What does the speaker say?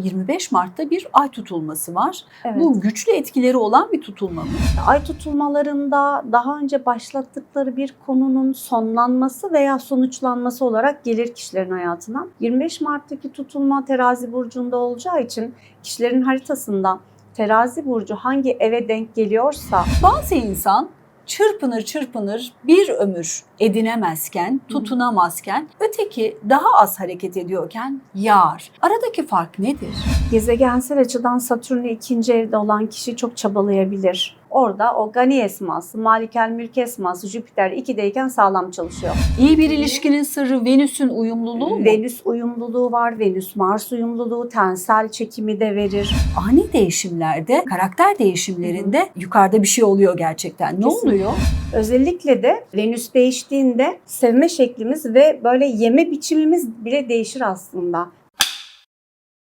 25 Mart'ta bir ay tutulması var. Evet. Bu güçlü etkileri olan bir tutulma mı? Ay tutulmalarında daha önce başlattıkları bir konunun sonlanması veya sonuçlanması olarak gelir kişilerin hayatına. 25 Mart'taki tutulma terazi burcunda olacağı için kişilerin haritasında terazi burcu hangi eve denk geliyorsa Bazı insan çırpınır çırpınır bir ömür edinemezken, tutunamazken, öteki daha az hareket ediyorken yağar. Aradaki fark nedir? gezegensel açıdan Satürn'ü ikinci evde olan kişi çok çabalayabilir. Orada o gani esması, malikel mülk esması Jüpiter 2'deyken sağlam çalışıyor. İyi bir ilişkinin sırrı Venüs'ün uyumluluğu mu? Venüs uyumluluğu var, Venüs Mars uyumluluğu, tensel çekimi de verir. Ani değişimlerde, karakter değişimlerinde yukarıda bir şey oluyor gerçekten. Ne Kesinlikle. oluyor? Özellikle de Venüs değiştiğinde sevme şeklimiz ve böyle yeme biçimimiz bile değişir aslında.